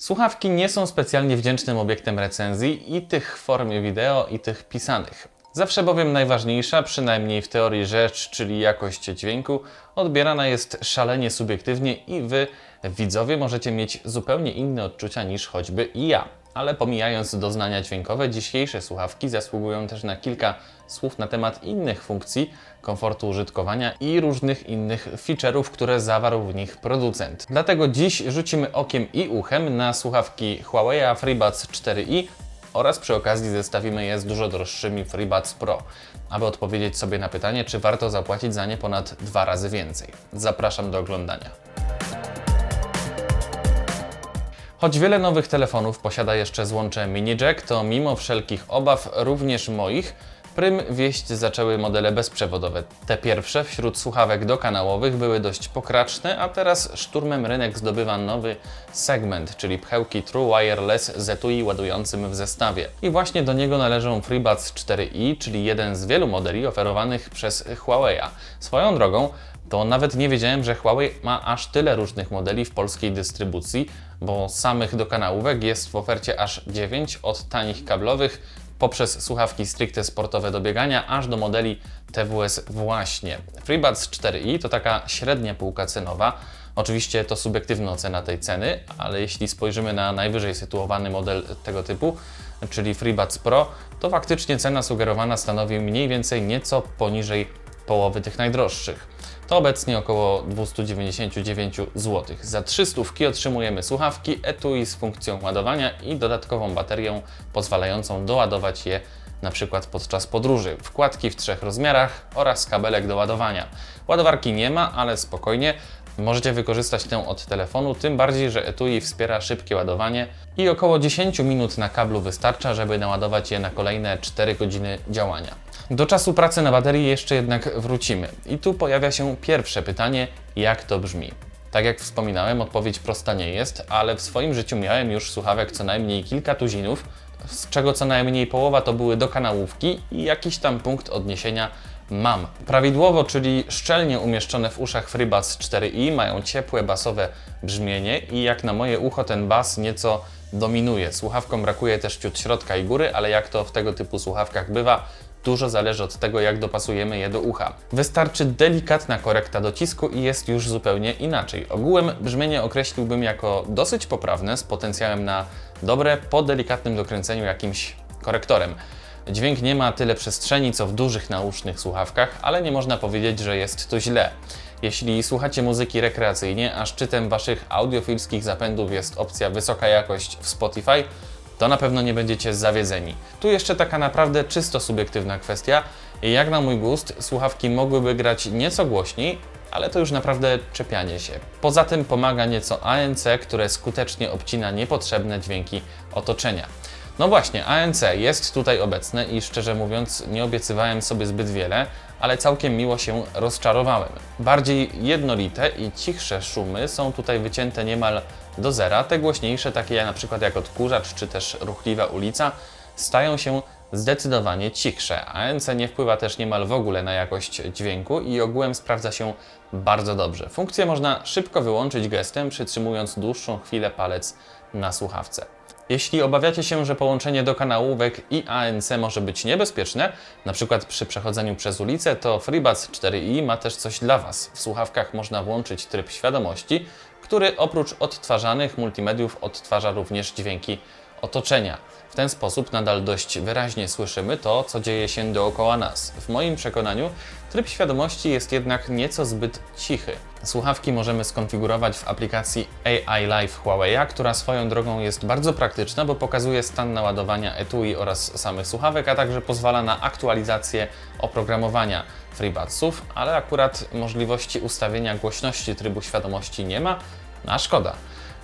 Słuchawki nie są specjalnie wdzięcznym obiektem recenzji i tych w formie wideo, i tych pisanych. Zawsze bowiem najważniejsza, przynajmniej w teorii rzecz, czyli jakość dźwięku, odbierana jest szalenie subiektywnie i wy, widzowie, możecie mieć zupełnie inne odczucia niż choćby i ja. Ale pomijając doznania dźwiękowe, dzisiejsze słuchawki zasługują też na kilka słów na temat innych funkcji, komfortu użytkowania i różnych innych feature'ów, które zawarł w nich producent. Dlatego dziś rzucimy okiem i uchem na słuchawki Huawei FreeBuds 4i oraz przy okazji zestawimy je z dużo droższymi FreeBuds Pro, aby odpowiedzieć sobie na pytanie, czy warto zapłacić za nie ponad dwa razy więcej. Zapraszam do oglądania. Choć wiele nowych telefonów posiada jeszcze złącze mini jack, to mimo wszelkich obaw, również moich, prym wieść zaczęły modele bezprzewodowe. Te pierwsze wśród słuchawek dokanałowych były dość pokraczne, a teraz szturmem rynek zdobywa nowy segment, czyli pchełki True Wireless z etui ładującym w zestawie. I właśnie do niego należą FreeBuds 4i, czyli jeden z wielu modeli oferowanych przez Huawei'a. Swoją drogą, to nawet nie wiedziałem, że Huawei ma aż tyle różnych modeli w polskiej dystrybucji, bo samych dokanałówek jest w ofercie aż 9, od tanich kablowych poprzez słuchawki stricte sportowe do biegania, aż do modeli TWS właśnie. FreeBuds 4i to taka średnia półka cenowa. Oczywiście to subiektywna ocena tej ceny, ale jeśli spojrzymy na najwyżej sytuowany model tego typu, czyli FreeBuds Pro, to faktycznie cena sugerowana stanowi mniej więcej nieco poniżej połowy tych najdroższych. To obecnie około 299 zł. Za 300 otrzymujemy słuchawki, etui z funkcją ładowania i dodatkową baterią pozwalającą doładować je na przykład podczas podróży. Wkładki w trzech rozmiarach oraz kabelek do ładowania. Ładowarki nie ma, ale spokojnie. Możecie wykorzystać tę od telefonu, tym bardziej, że etui wspiera szybkie ładowanie i około 10 minut na kablu wystarcza, żeby naładować je na kolejne 4 godziny działania. Do czasu pracy na baterii jeszcze jednak wrócimy. I tu pojawia się pierwsze pytanie, jak to brzmi? Tak jak wspominałem, odpowiedź prosta nie jest, ale w swoim życiu miałem już słuchawek co najmniej kilka tuzinów, z czego co najmniej połowa to były dokanałówki i jakiś tam punkt odniesienia mam. Prawidłowo, czyli szczelnie umieszczone w uszach FreeBuds 4i mają ciepłe basowe brzmienie i jak na moje ucho ten bas nieco dominuje. Słuchawkom brakuje też ciut środka i góry, ale jak to w tego typu słuchawkach bywa, Dużo zależy od tego, jak dopasujemy je do ucha. Wystarczy delikatna korekta docisku i jest już zupełnie inaczej. Ogółem brzmienie określiłbym jako dosyć poprawne, z potencjałem na dobre po delikatnym dokręceniu jakimś korektorem. Dźwięk nie ma tyle przestrzeni co w dużych nausznych słuchawkach, ale nie można powiedzieć, że jest to źle. Jeśli słuchacie muzyki rekreacyjnie, a szczytem waszych audiofilskich zapędów jest opcja wysoka jakość w Spotify, to na pewno nie będziecie zawiedzeni. Tu jeszcze taka naprawdę czysto subiektywna kwestia. Jak na mój gust, słuchawki mogłyby grać nieco głośniej, ale to już naprawdę czepianie się. Poza tym pomaga nieco ANC, które skutecznie obcina niepotrzebne dźwięki otoczenia. No właśnie, ANC jest tutaj obecne i szczerze mówiąc nie obiecywałem sobie zbyt wiele, ale całkiem miło się rozczarowałem. Bardziej jednolite i cichsze szumy są tutaj wycięte niemal do zera. Te głośniejsze, takie jak na przykład jak odkurzacz czy też ruchliwa ulica, stają się zdecydowanie cichsze. ANC nie wpływa też niemal w ogóle na jakość dźwięku i ogółem sprawdza się bardzo dobrze. Funkcję można szybko wyłączyć gestem, przytrzymując dłuższą chwilę palec na słuchawce. Jeśli obawiacie się, że połączenie do kanałówek i ANC może być niebezpieczne, przykład przy przechodzeniu przez ulicę, to FreeBuds 4i ma też coś dla Was. W słuchawkach można włączyć tryb świadomości, który oprócz odtwarzanych multimediów odtwarza również dźwięki otoczenia. W ten sposób nadal dość wyraźnie słyszymy to, co dzieje się dookoła nas. W moim przekonaniu tryb świadomości jest jednak nieco zbyt cichy. Słuchawki możemy skonfigurować w aplikacji AI Live Huawei, która swoją drogą jest bardzo praktyczna, bo pokazuje stan naładowania etui oraz samych słuchawek, a także pozwala na aktualizację oprogramowania FreeBudsów, ale akurat możliwości ustawienia głośności trybu świadomości nie ma, a szkoda.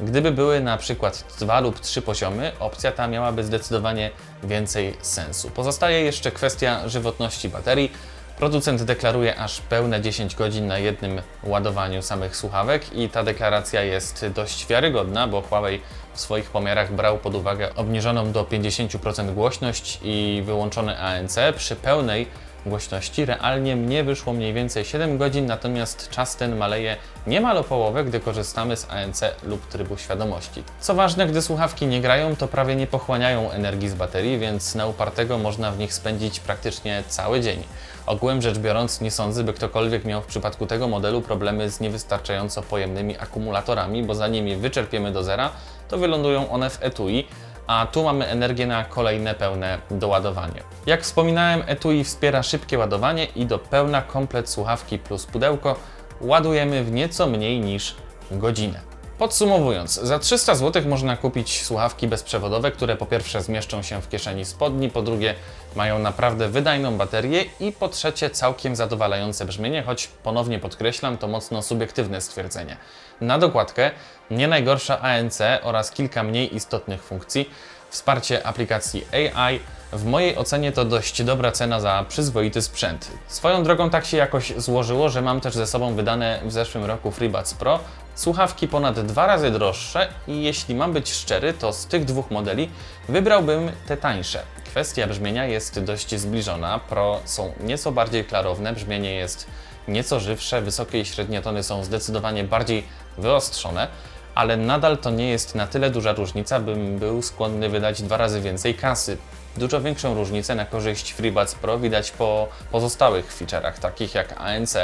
Gdyby były na przykład dwa lub trzy poziomy, opcja ta miałaby zdecydowanie więcej sensu. Pozostaje jeszcze kwestia żywotności baterii. Producent deklaruje aż pełne 10 godzin na jednym ładowaniu samych słuchawek i ta deklaracja jest dość wiarygodna, bo Huawei w swoich pomiarach brał pod uwagę obniżoną do 50% głośność i wyłączone ANC przy pełnej głośności. Realnie mnie wyszło mniej więcej 7 godzin, natomiast czas ten maleje niemal o połowę, gdy korzystamy z ANC lub trybu świadomości. Co ważne, gdy słuchawki nie grają, to prawie nie pochłaniają energii z baterii, więc na upartego można w nich spędzić praktycznie cały dzień. Ogółem rzecz biorąc, nie sądzę, by ktokolwiek miał w przypadku tego modelu problemy z niewystarczająco pojemnymi akumulatorami, bo zanim je wyczerpiemy do zera, to wylądują one w etui, a tu mamy energię na kolejne pełne doładowanie. Jak wspominałem, etui wspiera szybkie ładowanie i do pełna komplet słuchawki plus pudełko ładujemy w nieco mniej niż godzinę. Podsumowując, za 300 zł można kupić słuchawki bezprzewodowe, które po pierwsze zmieszczą się w kieszeni spodni, po drugie mają naprawdę wydajną baterię i po trzecie całkiem zadowalające brzmienie, choć ponownie podkreślam, to mocno subiektywne stwierdzenie. Na dokładkę nie najgorsza ANC oraz kilka mniej istotnych funkcji, wsparcie aplikacji AI. W mojej ocenie to dość dobra cena za przyzwoity sprzęt. Swoją drogą tak się jakoś złożyło, że mam też ze sobą wydane w zeszłym roku FreeBuds Pro. Słuchawki ponad dwa razy droższe i jeśli mam być szczery, to z tych dwóch modeli wybrałbym te tańsze. Kwestia brzmienia jest dość zbliżona. Pro są nieco bardziej klarowne, brzmienie jest nieco żywsze, wysokie i średnie tony są zdecydowanie bardziej wyostrzone, ale nadal to nie jest na tyle duża różnica, bym był skłonny wydać dwa razy więcej kasy. Dużo większą różnicę na korzyść FreeBuds Pro widać po pozostałych feature'ach, takich jak ANC,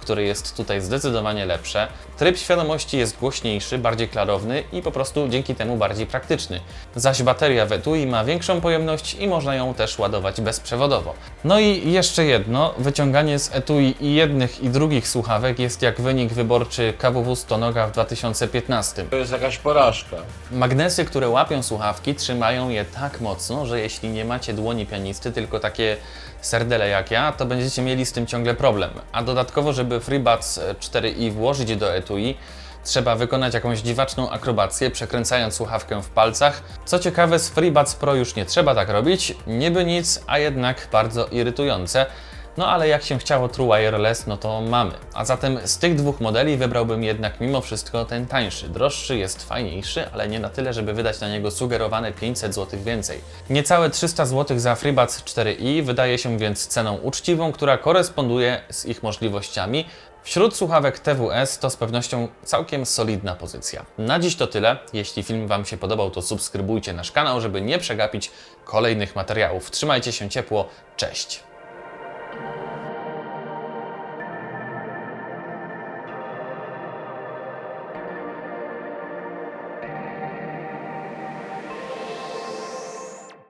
który jest tutaj zdecydowanie lepsze. Tryb świadomości jest głośniejszy, bardziej klarowny i po prostu dzięki temu bardziej praktyczny. Zaś bateria w etui ma większą pojemność i można ją też ładować bezprzewodowo. No i jeszcze jedno, wyciąganie z etui i jednych i drugich słuchawek jest jak wynik wyborczy KWW Stonoga w 2015. To jest jakaś porażka. Magnesy, które łapią słuchawki, trzymają je tak mocno, że jeśli nie macie dłoni pianisty, tylko takie serdele jak ja, to będziecie mieli z tym ciągle problem. A dodatkowo, żeby FreeBuds 4i włożyć do etui, trzeba wykonać jakąś dziwaczną akrobację, przekręcając słuchawkę w palcach. Co ciekawe, z FreeBuds Pro już nie trzeba tak robić, niby nic, a jednak bardzo irytujące. No ale jak się chciało True Wireless, no to mamy. A zatem z tych dwóch modeli wybrałbym jednak mimo wszystko ten tańszy. Droższy jest fajniejszy, ale nie na tyle, żeby wydać na niego sugerowane 500 zł więcej. Niecałe 300 zł za FreeBuds 4i wydaje się więc ceną uczciwą, która koresponduje z ich możliwościami. Wśród słuchawek TWS to z pewnością całkiem solidna pozycja. Na dziś to tyle. Jeśli film Wam się podobał, to subskrybujcie nasz kanał, żeby nie przegapić kolejnych materiałów. Trzymajcie się ciepło. Cześć!